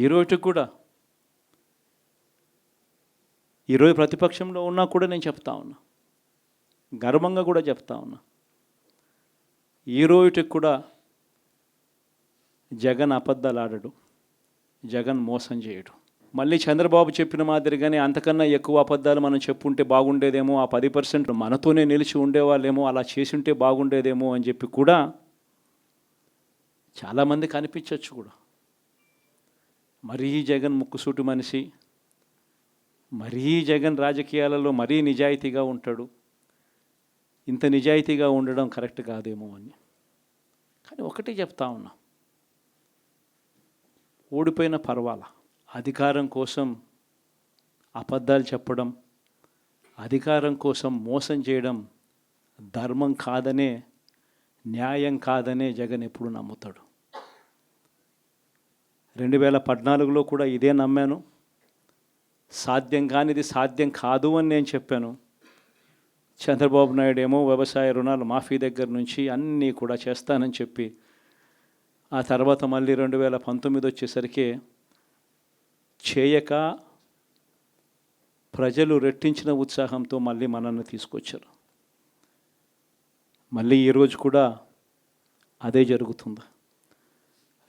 ఈరోజు కూడా ఈరోజు ప్రతిపక్షంలో ఉన్నా కూడా నేను చెప్తా ఉన్నా. గర్వంగా కూడా చెప్తా ఉన్నా. ఈరోజు కూడా జగన్ అబద్ధాలు ఆడడు జగన్ మోసం చేయడు. మళ్ళీ చంద్రబాబు చెప్పిన మాదిరిగానే అంతకన్నా ఎక్కువ అబద్ధాలు మనం చెప్పుంటే బాగుండేదేమో ఆ పది పర్సెంట్ మనతోనే నిలిచి ఉండేవాళ్ళేమో అలా చేసి ఉంటే బాగుండేదేమో అని చెప్పి కూడా చాలామంది కనిపించవచ్చు కూడా. మరీ జగన్ ముక్కుసూటి మనిషి మరీ జగన్ రాజకీయాలలో మరీ నిజాయితీగా ఉంటాడు. ఇంత నిజాయితీగా ఉండడం కరెక్ట్ కాదేమో అని. కానీ ఒకటే చెప్తా ఉన్నా. ఓడిపోయిన పర్వాలా? అధికారం కోసం అబద్ధాలు చెప్పడం అధికారం కోసం మోసం చేయడం ధర్మం కాదనే న్యాయం కాదనే జగన్ ఎప్పుడు నమ్ముతాడు. రెండు వేల పద్నాలుగులో కూడా ఇదే నమ్మాను. సాధ్యం కానిది సాధ్యం కాదు అని నేను చెప్పాను. చంద్రబాబు నాయుడు ఏమో వ్యవసాయ రుణాలు మాఫీ దగ్గర నుంచి అన్నీ కూడా చేస్తానని చెప్పి ఆ తర్వాత మళ్ళీ రెండు వేల పంతొమ్మిది వచ్చేసరికి చేయక ప్రజలు రెట్టించిన ఉత్సాహంతో మళ్ళీ మనల్ని తీసుకొచ్చారు. మళ్ళీ ఈరోజు కూడా అదే జరుగుతుంది.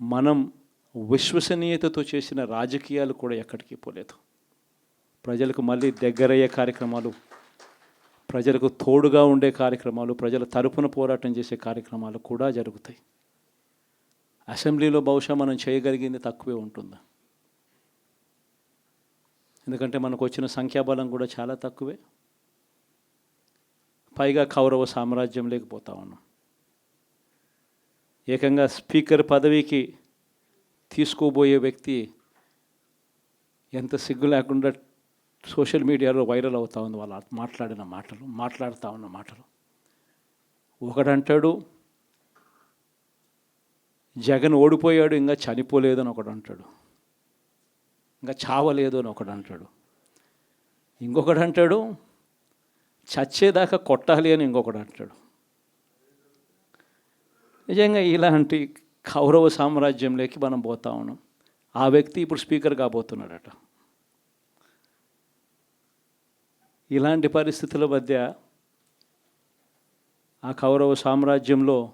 మనం విశ్వసనీయతతో చేసిన రాజకీయాలు కూడా ఎక్కడికి పోలేదు. ప్రజలకు మళ్ళీ దగ్గరయ్యే కార్యక్రమాలు ప్రజలకు తోడుగా ఉండే కార్యక్రమాలు ప్రజల తరపున పోరాటం చేసే కార్యక్రమాలు కూడా జరుగుతాయి. అసెంబ్లీలో బహుశా మనం చేయగలిగింది తక్కువే ఉంటుంది? ఎందుకంటే మనకు వచ్చిన సంఖ్యాబలం కూడా చాలా తక్కువే. పైగా కౌరవ సామ్రాజ్యం లేకపోతా ఉన్నాం. ఏకంగా స్పీకర్ పదవికి తీసుకోబోయే వ్యక్తి ఎంత సిగ్గు లేకుండా సోషల్ మీడియాలో వైరల్ అవుతా ఉంది వాళ్ళు మాట్లాడిన మాటలు మాట్లాడుతూ ఉన్న మాటలు. ఒకడంటాడు జగన్ ఓడిపోయాడు ఇంకా చనిపోలేదు అని ఒకడు అంటాడు ఇంకా చావలేదు అని ఒకడు అంటాడు ఇంకొకడు అంటాడు చచ్చేదాకా కొట్టాలి అని ఇంకొకడు అంటాడు నిజంగా ఇలాంటి కౌరవ సామ్రాజ్యంలోకి మనం పోతా ఉన్నాం. ఆ వ్యక్తి ఇప్పుడు స్పీకర్ కాబోతున్నాడట. ఇలాంటి పరిస్థితుల మధ్య ఆ కౌరవ సామ్రాజ్యంలో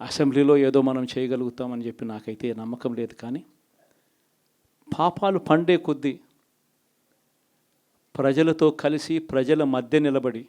అసెంబ్లీలో ఏదో మనం చేయగలుగుతామని చెప్పి నాకైతే నమ్మకం లేదు కానీ పాపాలు పండే కొద్దీ ప్రజలతో కలిసి ప్రజల మధ్య నిలబడి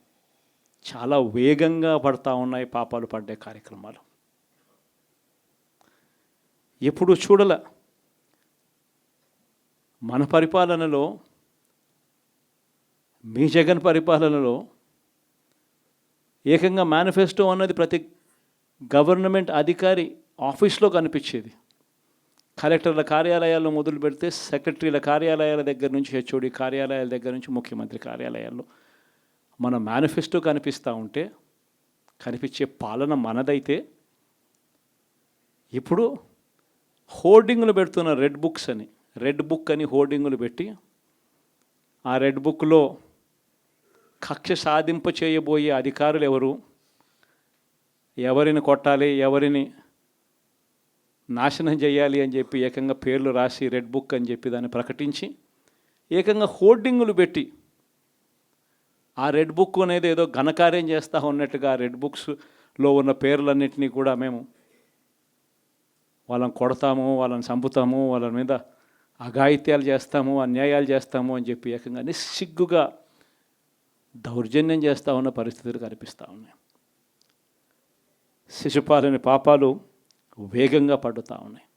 చాలా వేగంగా పడతా ఉన్నాయి పాపాలు పడ్డే కార్యక్రమాలు. ఎప్పుడు చూడల. మన పరిపాలనలో మీ జగన్ పరిపాలనలో ఏకంగా మేనిఫెస్టో అన్నది ప్రతి గవర్నమెంట్ అధికారి ఆఫీస్లో కనిపించేది. కలెక్టర్ల కార్యాలయాల్లో మొదలు పెడితే సెక్రటరీల కార్యాలయాల దగ్గర నుంచి హెచ్ఓడి కార్యాలయాల దగ్గర నుంచి ముఖ్యమంత్రి కార్యాలయాల్లో. మన మేనిఫెస్టో కనిపిస్తూ ఉంటే కనిపించే పాలన మనదైతే ఇప్పుడు హోర్డింగ్లు పెడుతున్న రెడ్ బుక్స్ అని రెడ్ బుక్ అని హోర్డింగులు పెట్టి ఆ రెడ్ బుక్లో కక్ష సాధింప చేయబోయే అధికారులు ఎవరు? ఎవరిని కొట్టాలి ఎవరిని నాశనం చేయాలి అని చెప్పి ఏకంగా పేర్లు రాసి రెడ్ బుక్ అని చెప్పి దాన్ని ప్రకటించి ఏకంగా హోర్డింగులు పెట్టి ఆ రెడ్ బుక్ అనేది ఏదో ఘనకార్యం చేస్తూ ఉన్నట్టుగా రెడ్ బుక్స్లో ఉన్న పేర్లన్నింటినీ కూడా మేము వాళ్ళని కొడతాము వాళ్ళని చంపుతాము వాళ్ళ మీద అఘాయిత్యాలు చేస్తాము అన్యాయాలు చేస్తాము అని చెప్పి ఏకంగా నిస్సిగ్గుగా దౌర్జన్యం చేస్తూ ఉన్న పరిస్థితులు కనిపిస్తూ ఉన్నాయి. శిశుపాలని పాపాలు వేగంగా పడుతూ ఉన్నాయి.